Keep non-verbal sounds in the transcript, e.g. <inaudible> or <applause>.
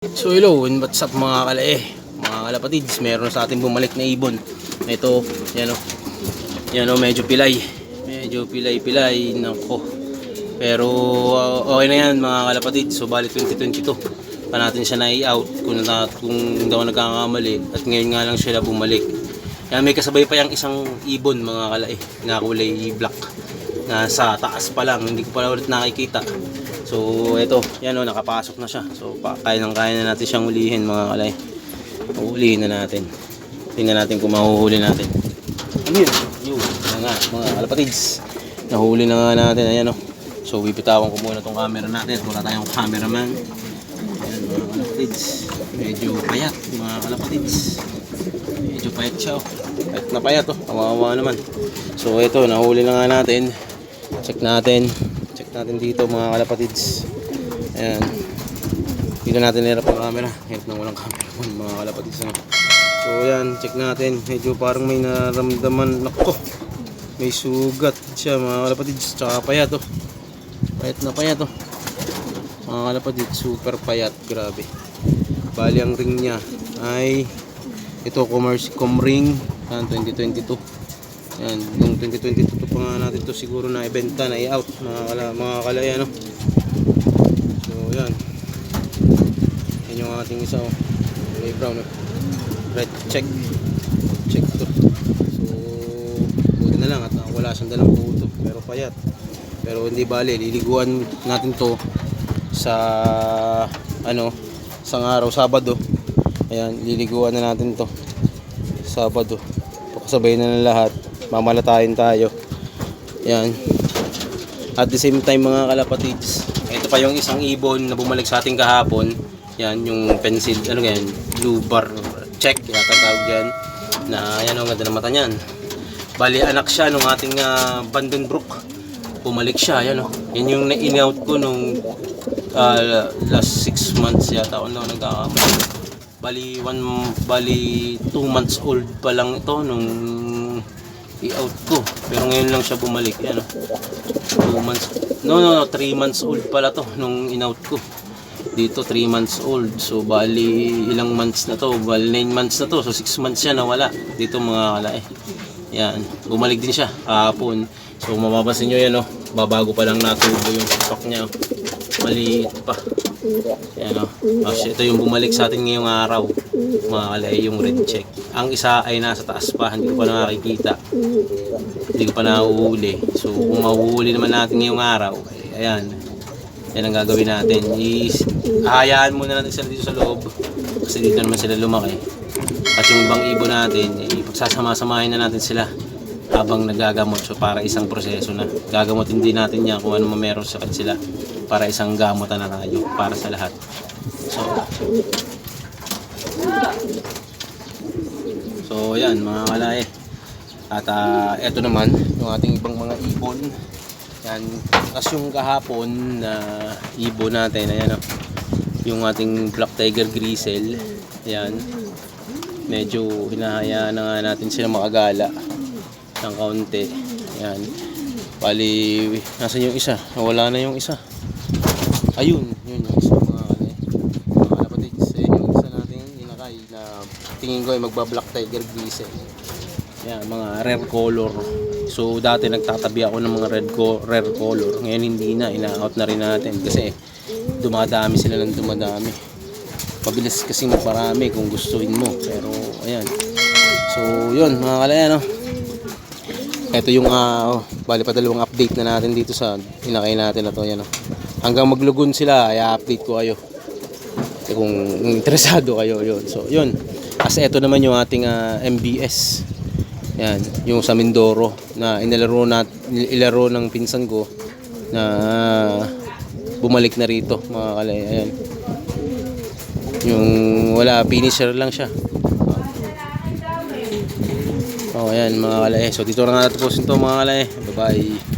So hello, and what's up mga kalae, mga kalapatids, meron sa ating bumalik na ibon. Ito, yan o, yan o, medyo pilay, medyo pilay-pilay, nako. Pero uh, okay na yan mga kalapatids, so bali 2022 pa natin siya na-out kung, na, kung ako nagkakamali at ngayon nga lang siya bumalik. Yan, may kasabay pa yung isang ibon mga kalae na kulay black na sa taas pa lang, hindi ko pa ulit nakikita. So, ito, yan o, nakapasok na siya. So, kaya nang kaya na natin siyang ulihin mga kalay. Ulihin na natin. Tingnan natin kung mahuhuli natin. Yun? Yun, yan nga, mga kalapatids. Nahuli na nga natin, ayan o. So, bibitawan ko muna tong camera natin. Wala tayong cameraman. Ayan, mga kalapatids. Medyo payat, mga kalapatids. Medyo payat siya o. Payat na payat o. Kawawa naman. So, ito, nahuli na nga natin. Check natin. Natin dito mga kalapatids. Ayan. Dito natin nirap ang camera. Hirap nang walang camera <laughs> mga kalapatids. Ano? So ayan, check natin. Medyo parang may naramdaman. Nako! May sugat siya mga kalapatids. Tsaka payat oh. Payat na payat oh. Mga kalapatids, super payat. Grabe. Bali ang ring niya ay ito commerce com ring 2022 yan, yung 2022 pa nga natin to siguro na ibenta na i-out mga kala, mga kalaya no. So yan. Yan yung ating isa oh. Kulay brown oh. Red check. Check to. So buti na lang at ah, wala siyang dalang puto pero payat. Pero hindi bale, liliguan natin to sa ano, isang araw Sabado. Ayan, liliguan na natin to. Sabado. Pakasabay na ng lahat mamalatayin tayo. Yan. At the same time mga kalapatids ito pa yung isang ibon na bumalik sa ating kahapon. Yan yung pencil ano yan blue bar check yata tawag dyan na yan ang ganda ng mata niyan. Bali anak siya nung ating uh, Vandenbroek. Bumalik siya yan o yan yung na-in-out ko nung uh, last 6 months yata ako na nagkakamali. Bali one bali 2 months old pa lang ito nung i-out ko. Pero ngayon lang siya bumalik. Yan, 2 months. No, no, no. 3 months old pala to nung in-out ko. Dito, 3 months old. So, bali, ilang months na to? Bali, 9 months na to. So, 6 months siya nawala. Dito, mga kalae. Yan. Bumalik din siya kahapon. So, mapapansin nyo yan, oh. Babago pa lang natubo yung stock niya. oh. Maliit pa. Yan, oh. Oh, shit, ito yung bumalik sa atin ngayong araw. Mga kalae, yung red check. Ang isa ay nasa taas pa. Hindi ko pa nakikita hindi ko pa nahuhuli. So, kung mahuhuli naman natin ngayong araw, ay, ayan, yan ang gagawin natin. Is, ahayaan muna natin sila dito sa loob kasi dito naman sila lumaki. At yung ibang ibon natin, eh, pagsasama-samahin na natin sila habang nagagamot. So, para isang proseso na. Gagamotin din natin yan kung ano meron sa sila para isang gamutan na tayo para sa lahat. So, so yan mga kalae. At ah, eto naman, yung ating ibang mga ibon. Yan, tapos yung kahapon na ibon natin, ayan oh, yung ating Black Tiger Grisel. Yan, medyo hinahayaan na nga natin sila makagala ng kaunti. Yan, bali, nasan yung isa? Wala na yung isa. Ayun, yun yung isa mga kalay. Mga kalapatids, ayun yung isa nating inakay na tingin ko ay magba-Black Tiger Grisel. Yan, mga rare color. So, dati nagtatabi ako ng mga red co rare color. Ngayon hindi na, ina-out na rin natin kasi dumadami sila ng dumadami. Pabilis kasi magparami kung gustuin mo. Pero, ayan. So, yun, mga kalaya, no? Ito yung, ah, oh, bali pa dalawang update na natin dito sa inakay natin na to. Yan, oh. Hanggang maglugon sila, ay update ko kayo. Eh, kung interesado kayo, yun. So, yun. Kasi ito naman yung ating ah, MBS. Yan, yung sa Mindoro na inilaro na ilaro ng pinsan ko na bumalik na rito mga kalay. Ayan. Yung wala finisher lang siya. Oh, ayan mga kalay. So dito na nga natapusin to mga kalay. Bye-bye.